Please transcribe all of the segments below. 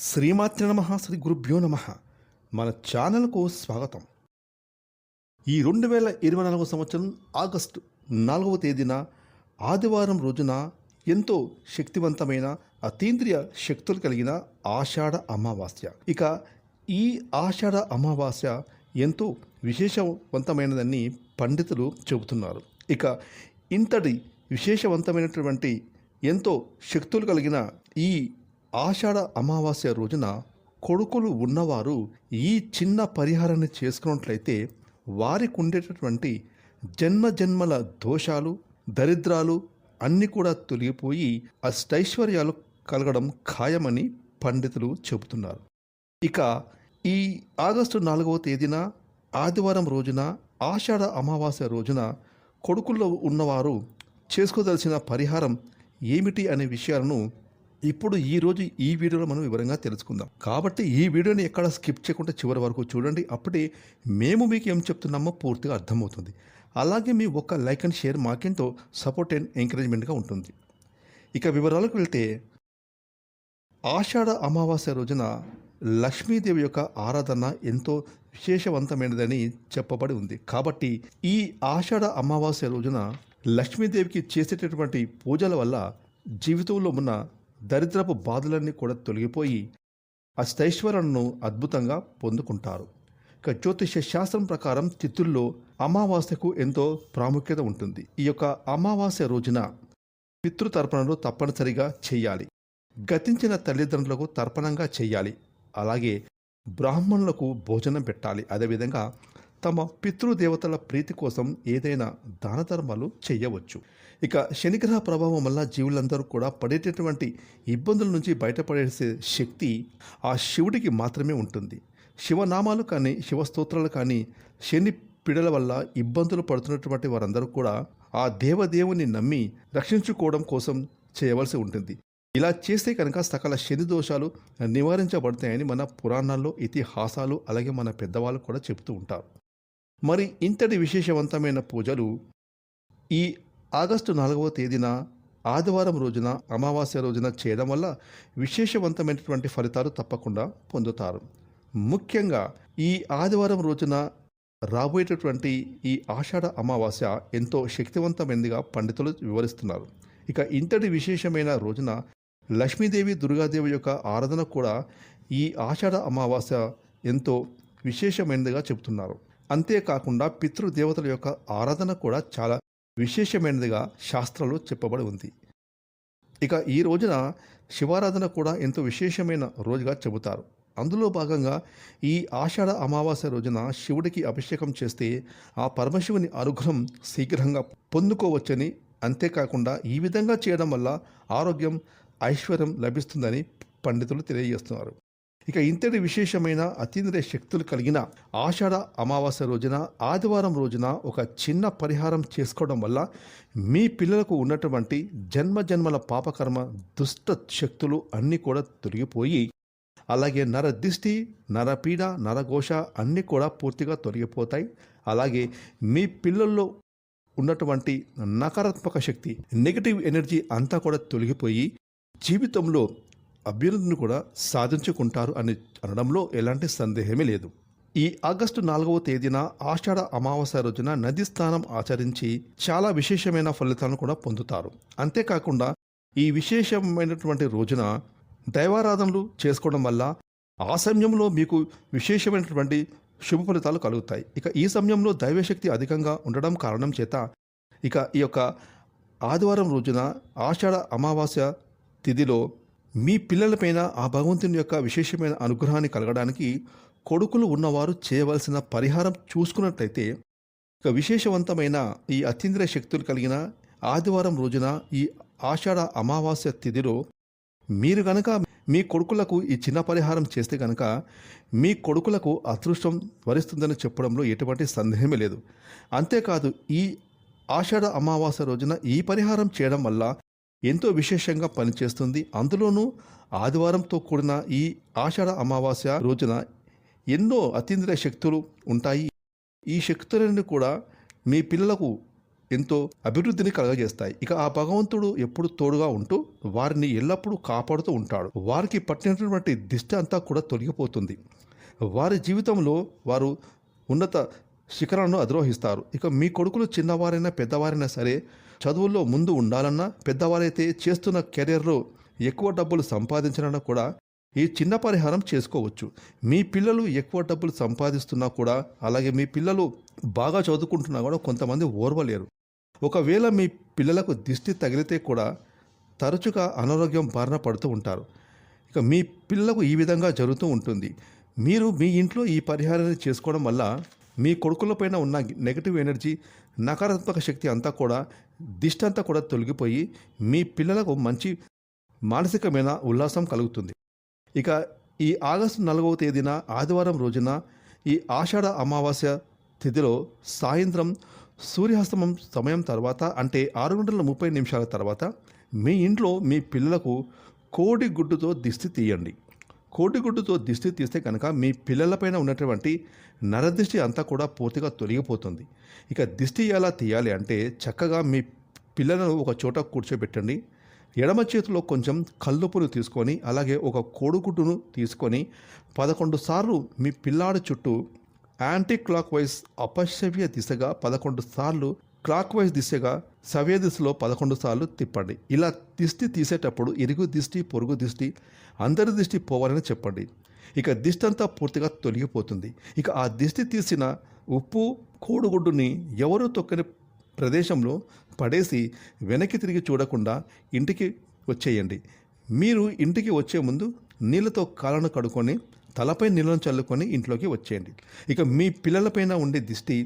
శ్రీమాత్రి నమ శ్రీ గురుభ్యో నమ. మన ఛానల్కు స్వాగతం. ఈ రెండు వేల ఇరవై నాలుగవ సంవత్సరం ఆగస్టు నాలుగవ తేదీన ఆదివారం రోజున ఎంతో శక్తివంతమైన అతీంద్రియ శక్తులు కలిగిన ఆషాఢ అమావాస్య. ఇక ఈ ఆషాఢ అమావాస్య ఎంతో విశేషవంతమైనదని పండితులు చెబుతున్నారు. ఇక ఇంతటి విశేషవంతమైనటువంటి ఎంతో శక్తులు కలిగిన ఈ ఆషాఢ అమావాస్య రోజున కొడుకులు ఉన్నవారు ఈ చిన్న పరిహారాన్ని చేసుకున్నట్లయితే వారికి ఉండేటటువంటి జన్మ జన్మల దోషాలు దరిద్రాలు అన్నీ కూడా తొలగిపోయి అష్టైశ్వర్యాలు కలగడం ఖాయమని పండితులు చెబుతున్నారు. ఇక ఈ ఆగస్టు నాలుగవ తేదీన ఆదివారం రోజున ఆషాఢ అమావాస్య రోజున కొడుకుల్లో ఉన్నవారు చేసుకోదలసిన పరిహారం ఏమిటి అనే విషయాలను ఇప్పుడు ఈరోజు ఈ వీడియోలో మనం వివరంగా తెలుసుకుందాం. కాబట్టి ఈ వీడియోని ఎక్కడ స్కిప్ చేయకుండా చివరి వరకు చూడండి. అప్పుడే మేము మీకు ఏం చెప్తున్నామో పూర్తిగా అర్థమవుతుంది. అలాగే మీ ఒక్క లైక్ అండ్ షేర్ మాకెంతో సపోర్ట్ అండ్ ఎంకరేజ్మెంట్గా ఉంటుంది. ఇక వివరాలకు వెళ్తే ఆషాఢ అమావాస్య రోజున లక్ష్మీదేవి యొక్క ఆరాధన ఎంతో విశేషవంతమైనదని చెప్పబడి ఉంది. కాబట్టి ఈ ఆషాఢ అమావాస్య రోజున లక్ష్మీదేవికి చేసేటటువంటి పూజల వల్ల జీవితంలో ఉన్న దరిద్రపు బాధలన్నీ కూడా తొలగిపోయి అష్టైశ్వరులను అద్భుతంగా పొందుకుంటారు. ఇక జ్యోతిష శాస్త్రం ప్రకారం తిథుల్లో అమావాస్యకు ఎంతో ప్రాముఖ్యత ఉంటుంది. ఈ యొక్క అమావాస్య రోజున పితృతర్పణలు తప్పనిసరిగా చేయాలి. గతించిన తల్లిదండ్రులకు తర్పణంగా చేయాలి. అలాగే బ్రాహ్మణులకు భోజనం పెట్టాలి. అదేవిధంగా తమ పితృదేవతల ప్రీతి కోసం ఏదైనా దాన ధర్మాలు చేయవచ్చు. ఇక శనిగ్రహ ప్రభావం వల్ల జీవులందరూ కూడా పడేటటువంటి ఇబ్బందుల నుంచి బయటపడేసే శక్తి ఆ శివుడికి మాత్రమే ఉంటుంది. శివనామాలు కానీ శివస్తోత్రాలు కానీ శని పిడల వల్ల ఇబ్బందులు పడుతున్నటువంటి వారందరూ కూడా ఆ దేవదేవుని నమ్మి రక్షించుకోవడం కోసం చేయవలసి ఉంటుంది. ఇలా చేస్తే కనుక సకల శని దోషాలు నివారించబడతాయని మన పురాణాల్లో ఇతిహాసాలు అలాగే మన పెద్దవాళ్ళు కూడా చెబుతూ ఉంటారు. మరి ఇంతటి విశేషవంతమైన పూజలు ఈ ఆగస్టు నాలుగవ తేదీన ఆదివారం రోజున అమావాస్య రోజున చేయడం వల్ల విశేషవంతమైనటువంటి ఫలితాలు తప్పకుండా పొందుతారు. ముఖ్యంగా ఈ ఆదివారం రోజున రాబోయేటటువంటి ఈ ఆషాఢ అమావాస్య ఎంతో శక్తివంతమైనదిగా పండితులు వివరిస్తున్నారు. ఇక ఇంతటి విశేషమైన రోజున లక్ష్మీదేవి దుర్గాదేవి యొక్క ఆరాధన కూడా ఈ ఆషాఢ అమావాస్య ఎంతో విశేషమైనదిగా చెబుతున్నారు. అంతేకాకుండా పితృదేవతల యొక్క ఆరాధన కూడా చాలా విశేషమైనదిగా శాస్త్రాలు చెప్పబడి ఉంది. ఇక ఈ రోజున శివారాధన కూడా ఎంతో విశేషమైన రోజుగా చెబుతారు. అందులో భాగంగా ఈ ఆషాఢ అమావాస్య రోజున శివుడికి అభిషేకం చేస్తే ఆ పరమశివుని అనుగ్రహం శీఘ్రంగా పొందుకోవచ్చని అంతేకాకుండా ఈ విధంగా చేయడం వల్ల ఆరోగ్యం ఐశ్వర్యం లభిస్తుందని పండితులు తెలియజేస్తున్నారు. ఇక ఇంతటి విశేషమైన అతీంద్రియ శక్తులు కలిగిన ఆషాఢ అమావాస్య రోజున ఆదివారం రోజున ఒక చిన్న పరిహారం చేసుకోవడం వల్ల మీ పిల్లలకు ఉన్నటువంటి జన్మ జన్మల పాపకర్మ దుష్ట శక్తులు అన్నీ కూడా తొలగిపోయి అలాగే నర దిష్టి నరపీడ నరఘోష అన్నీ కూడా పూర్తిగా తొలగిపోతాయి. అలాగే మీ పిల్లల్లో ఉన్నటువంటి నకారాత్మక శక్తి నెగిటివ్ ఎనర్జీ అంతా కూడా తొలగిపోయి జీవితంలో అభ్యర్థులను కూడా సాధించుకుంటారు అని అనడంలో ఎలాంటి సందేహమే లేదు. ఈ ఆగస్టు నాలుగవ తేదీన ఆషాఢ అమావాస్య రోజున నది స్నానం ఆచరించి చాలా విశేషమైన ఫలితాలను కూడా పొందుతారు. అంతేకాకుండా ఈ విశేషమైనటువంటి రోజున దైవారాధనలు చేసుకోవడం వల్ల ఆ సమయంలో మీకు విశేషమైనటువంటి శుభ ఫలితాలు కలుగుతాయి. ఇక ఈ సమయంలో దైవశక్తి అధికంగా ఉండడం కారణం చేత ఇక ఈ యొక్క ఆదివారం రోజున ఆషాఢ అమావాస్య తిథిలో మీ పిల్లలపైన ఆ భగవంతుని యొక్క విశేషమైన అనుగ్రహాన్ని కలగడానికి కొడుకులు ఉన్నవారు చేయవలసిన పరిహారం చూసుకున్నట్లయితే ఇక విశేషవంతమైన ఈ అతీంద్రియ శక్తులు కలిగిన ఆదివారం రోజున ఈ ఆషాఢ అమావాస్య తిథిలో మీరు గనక మీ కొడుకులకు ఈ చిన్న పరిహారం చేస్తే గనక మీ కొడుకులకు అదృష్టం వరిస్తుందని చెప్పడంలో ఎటువంటి సందేహమే లేదు. అంతేకాదు ఈ ఆషాఢ అమావాస్య రోజున ఈ పరిహారం చేయడం వల్ల ఎంతో విశేషంగా పనిచేస్తుంది. అందులోనూ ఆదివారంతో కూడిన ఈ ఆషాఢ అమావాస్య రోజున ఎన్నో అతీంద్రియ శక్తులు ఉంటాయి. ఈ శక్తులన్నీ కూడా మీ పిల్లలకు ఎంతో అభివృద్ధిని కలగజేస్తాయి. ఇక ఆ భగవంతుడు ఎప్పుడు తోడుగా ఉంటూ వారిని ఎల్లప్పుడూ కాపాడుతూ ఉంటాడు. వారికి పట్టినటువంటి దిష్టి అంతా కూడా తొలగిపోతుంది. వారి జీవితంలో వారు ఉన్నత శిఖరాలను అధిరోహిస్తారు. ఇక మీ కొడుకులు చిన్నవారైనా పెద్దవారైనా సరే చదువుల్లో ముందు ఉండాలన్నా పెద్దవారైతే చేస్తున్న కెరీర్లో ఎక్కువ డబ్బులు సంపాదించాలన్నా కూడా ఈ చిన్న పరిహారం చేసుకోవచ్చు. మీ పిల్లలు ఎక్కువ డబ్బులు సంపాదిస్తున్నా కూడా అలాగే మీ పిల్లలు బాగా చదువుకుంటున్నా కూడా కొంతమంది ఓర్వలేరు. ఒకవేళ మీ పిల్లలకు దిష్టి తగిలితే కూడా తరచుగా అనారోగ్యం బారిన పడుతూ ఉంటారు. ఇక మీ పిల్లలకు ఈ విధంగా జరుగుతూ ఉంటుంది. మీరు మీ ఇంట్లో ఈ పరిహారాన్ని చేసుకోవడం వల్ల మీ కొడుకులపైన ఉన్న నెగటివ్ ఎనర్జీ నకారాత్మక శక్తి అంతా కూడా దిష్టి అంతా కూడా తొలగిపోయి మీ పిల్లలకు మంచి మానసికమైన ఉల్లాసం కలుగుతుంది. ఇక ఈ ఆగస్టు నాలుగవ తేదీన ఆదివారం రోజున ఈ ఆషాఢ అమావాస్య తిథిలో సాయంత్రం సూర్యాస్తమం సమయం తర్వాత అంటే ఆరు గంటల ముప్పై నిమిషాల తర్వాత మీ ఇంట్లో మీ పిల్లలకు కోడి గుడ్డుతో దిష్టి తీయండి. కోటిగుడ్డుతో దిష్టి తీస్తే కనుక మీ పిల్లలపైన ఉన్నటువంటి నరదిష్టి అంతా కూడా పూర్తిగా తొలగిపోతుంది. ఇక దిష్టి ఎలా తీయాలి అంటే చక్కగా మీ పిల్లలను ఒక చోట కూర్చోబెట్టండి. ఎడమ చేతిలో కొంచెం కల్లుపును తీసుకొని అలాగే ఒక కోడిగుడ్డును తీసుకొని పదకొండు సార్లు మీ పిల్లాడి చుట్టూ యాంటీ క్లాక్ వైజ్ అపశవ్య దిశగా పదకొండు సార్లు క్లాక్ వైజ్ దిశగా సవ్య దిశలో పదకొండు సార్లు తిప్పండి. ఇలా దిష్టి తీసేటప్పుడు ఇరుగు దిష్టి పొరుగు దిష్టి అందరి దిష్టి పోవాలని చెప్పండి. ఇక దిష్టి అంతా పూర్తిగా తొలగిపోతుంది. ఇక ఆ దిష్టి తీసిన ఉప్పు కోడిగుడ్డుని ఎవరు తొక్కని ప్రదేశంలో పడేసి వెనక్కి తిరిగి చూడకుండా ఇంటికి వచ్చేయండి. మీరు ఇంటికి వచ్చే ముందు నీళ్ళతో కాళ్ళను కడుక్కొని తలపై నీళ్ళను చల్లుకొని ఇంట్లోకి వచ్చేయండి. ఇక మీ పిల్లలపైన ఉండే దిష్టి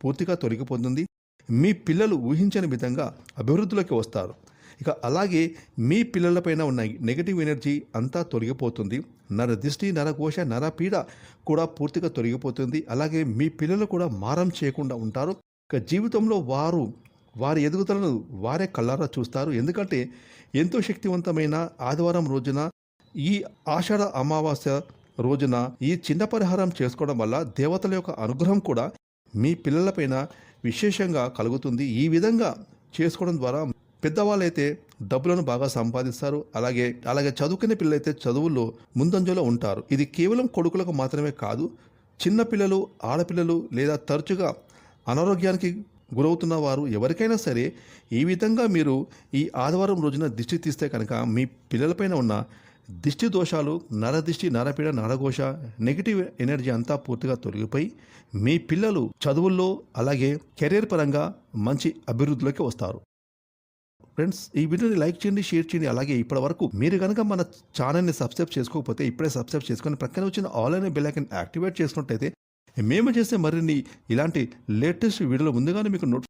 పూర్తిగా తొలగిపోతుంది. మీ పిల్లలు ఊహించని విధంగా అభివృద్ధిలోకి వస్తారు. ఇక అలాగే మీ పిల్లలపైన ఉన్న నెగటివ్ ఎనర్జీ అంతా తొలగిపోతుంది. నర దిష్టి నరకోశ నరపీడ కూడా పూర్తిగా తొలగిపోతుంది. అలాగే మీ పిల్లలు కూడా మారం చేయకుండా ఉంటారు. ఇక జీవితంలో వారు వారి ఎదుగుదలను వారే కళ్ళారా చూస్తారు. ఎందుకంటే ఎంతో శక్తివంతమైన ఆదివారం రోజున ఈ ఆషాఢ అమావాస్య రోజున ఈ చిన్న పరిహారం చేసుకోవడం వల్ల దేవతల యొక్క అనుగ్రహం కూడా మీ పిల్లలపైన విశేషంగా కలుగుతుంది. ఈ విధంగా చేసుకోవడం ద్వారా పెద్దవాళ్ళైతే డబ్బులను బాగా సంపాదిస్తారు. అలాగే అలాగే చదువుకునే పిల్లలైతే చదువుల్లో ముందంజలో ఉంటారు. ఇది కేవలం కొడుకులకు మాత్రమే కాదు చిన్నపిల్లలు ఆడపిల్లలు లేదా తరచుగా అనారోగ్యానికి గురవుతున్న వారు ఎవరికైనా సరే ఈ విధంగా మీరు ఈ ఆదివారం రోజున దిష్టి తీస్తే కనుక మీ పిల్లలపైన ఉన్న దిష్టి దోషాలు నరదిష్టి నరపీడ నరఘోష నెగిటివ్ ఎనర్జీ అంతా పూర్తిగా తొలగిపోయి మీ పిల్లలు చదువుల్లో అలాగే కెరీర్ పరంగా మంచి అభివృద్ధిలోకి వస్తారు. ఫ్రెండ్స్ ఈ వీడియోని లైక్ చేయండి షేర్ చేయండి. అలాగే ఇప్పటి వరకు మీరు కనుక మన ఛానల్ని సబ్స్క్రైబ్ చేసుకోకపోతే ఇప్పుడే సబ్స్క్రైబ్ చేసుకొని ప్రక్కన వచ్చిన ఆల్ అనే బెల్ యాక్టివేట్ చేసుకున్నట్టయితే మేము చేసే మరిన్ని ఇలాంటి లేటెస్ట్ వీడియోలు ముందుగానే మీకు నోట్